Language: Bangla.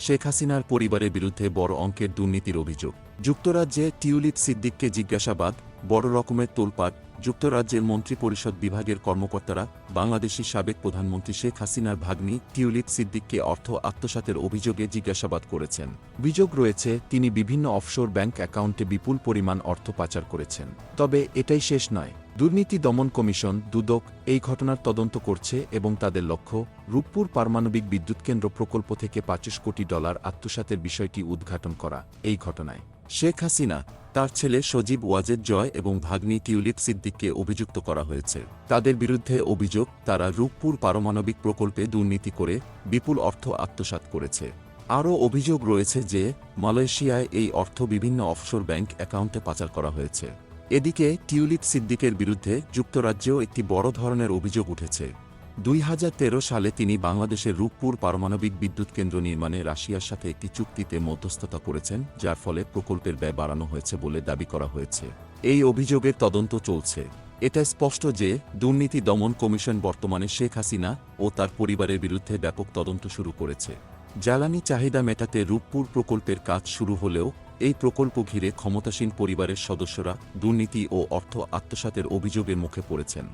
শেখ হাসিনার পরিবারের বিরুদ্ধে বড় অঙ্কের দুর্নীতির অভিযোগ। যুক্তরাজ্যে টিউলিপ সিদ্দিককে জিজ্ঞাসাবাদ বড় রকমের তোলপাট যুক্তরাজ্যের মন্ত্রিপরিষদ বিভাগের কর্মকর্তারা বাংলাদেশি সাবেক প্রধানমন্ত্রী শেখ হাসিনার ভাগ্নি টিউলিপ সিদ্দিককে অর্থ আত্মসাতের অভিযোগে জিজ্ঞাসাবাদ করেছেন। অভিযোগ রয়েছে, তিনি বিভিন্ন অফশোর ব্যাংক অ্যাকাউন্টে বিপুল পরিমাণ অর্থ পাচার করেছেন। তবে এটাই শেষ নয়। দুর্নীতি দমন কমিশন, দুদক, এই ঘটনার তদন্ত করছে এবং তাদের লক্ষ্য, রূপপুর পারমাণবিক বিদ্যুৎ কেন্দ্র প্রকল্প থেকে পঁচিশ কোটি ডলার আত্মসাতের বিষয়টি উদ্ঘাটন করা, এই ঘটনায়। শেখ হাসিনা তার ছেলে সজীব ওয়াজেদ জয় এবং ভাগ্নি টিউলিপ সিদ্দিককে অভিযুক্ত করা হয়েছে। তাদের বিরুদ্ধে অভিযোগ, তারা রূপপুর পারমাণবিক প্রকল্পে দুর্নীতি করে বিপুল অর্থ আত্মসাৎ করেছে। আরও অভিযোগ রয়েছে যে, মালয়েশিয়ায় এই অর্থ বিভিন্ন অফশোর ব্যাংক অ্যাকাউন্টে পাচার করা হয়েছে। এদিকে টিউলিপ সিদ্দিকের বিরুদ্ধে যুক্তরাজ্যেও একটি বড় ধরনের অভিযোগ উঠেছে। দুই হাজার তেরো সালে তিনি বাংলাদেশের রূপপুর পারমাণবিক বিদ্যুৎ কেন্দ্র নির্মাণে রাশিয়ার সাথে একটি চুক্তিতে মধ্যস্থতা করেছেন, যার ফলে প্রকল্পের ব্যয় বাড়ানো হয়েছে বলে দাবি করা হয়েছে। এই অভিযোগের তদন্ত চলছে। এটা স্পষ্ট যে দুর্নীতি দমন কমিশন বর্তমানে শেখ হাসিনা ও তার পরিবারের বিরুদ্ধে ব্যাপক তদন্ত শুরু করেছে। জ্বালানি চাহিদা মেটাতে রূপপুর প্রকল্পের কাজ শুরু হলেও এই প্রকল্প ঘিরে ক্ষমতাসীন পরিবারের সদস্যরা দুর্নীতি ও অর্থ আত্মসাতের অভিযোগের মুখে পড়েছেন।